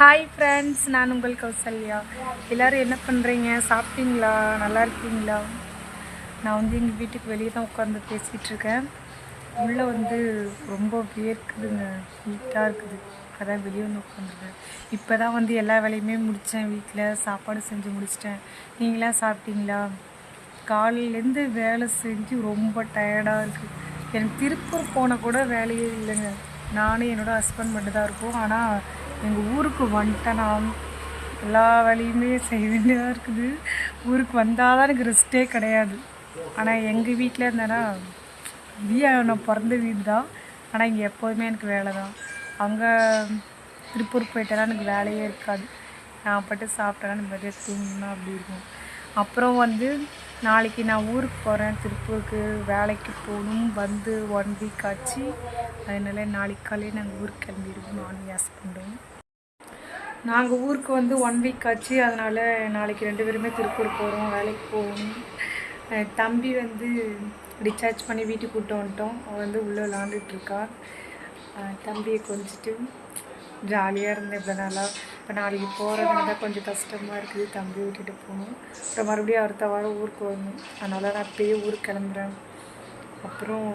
Hi friends நான் உங்கள் கௌசல்யா. எல்லோரும் என்ன பண்ணுறீங்க சாப்பிட்டீங்களா? நல்லா இருக்கீங்களா? நான் வந்து எங்கள் வீட்டுக்கு வெளியே தான் உட்காந்து பேசிகிட்டு இருக்கேன். உள்ளே வந்து ரொம்ப வேர்க்குதுங்க ஹீட்டாக இருக்குது. அதான் வெளியே வந்து உட்காந்துருக்கேன் இப்போ தான் வந்து எல்லா வேலையுமே முடித்தேன் வீட்டில் சாப்பாடு செஞ்சு முடிச்சிட்டேன். நீங்களாம் சாப்பிட்டீங்களா? காலையிலேருந்து வேலை செஞ்சு ரொம்ப டயர்டாக இருக்குது எனக்கு திருப்பூர் போன கூட வேலையே இல்லைங்க. நானும் என்னோடய ஹஸ்பண்ட் மட்டும் தான் இருக்கோம். ஆனால் எங்கள் ஊருக்கு வந்துட்டேன் நான். எல்லா வேலையுமே செய்ய வேண்டியதாக இருக்குது. ஊருக்கு வந்தால் தான் எனக்கு ரெஸ்ட்டே கிடையாது. ஆனால் எங்கள் வீட்டில் இருந்தேன்னா இது நான் பிறந்த வீடு தான் ஆனால் இங்கே எப்போதுமே எனக்கு வேலை தான் அங்கே திருப்பூர் போயிட்டேன்னா எனக்கு வேலையே இருக்காது. நான் பட்டு சாப்பிட்டேன்னா நிம்மதியாக தூங்கினா அப்படி இருக்கும். அப்புறம் வந்து நாளைக்கு நான் ஊருக்கு போகிறேன் திருப்பூருக்கு வேலைக்கு போகணும் வந்து ஒன் வீக் ஆச்சு. அதனால நாளைக்கு காலையில் நாங்கள் ஊருக்கு கிளம்பிடுவோம் நானும் ஹஸ்பண்டும் நாங்கள் ஊருக்கு வந்து ஒன் வீக் ஆச்சு. அதனால் நாளைக்கு ரெண்டு பேருமே திருப்பூர் போகிறோம் வேலைக்கு போகணும். தம்பி வந்து டிஸ்சார்ஜ் பண்ணி வீட்டுக்கு கூப்பிட்டு வந்துட்டோம். அவள் வந்து உள்ளே விளாண்டுட்டுருக்கா தம்பியை கொஞ்சிட்டு ஜாலியாக இருந்தேன். இவ்வளோ நாளாக இப்போ நாளைக்கு போகிறதுனால தான் கொஞ்சம் கஷ்டமாக இருக்குது. தம்பி விட்டுட்டு போகணும். அப்புறம் மறுபடியும் அடுத்த வாரம் ஊருக்கு வரணும். அதனால் நான் அப்பயே ஊருக்கு கிளம்புறேன். அப்புறம்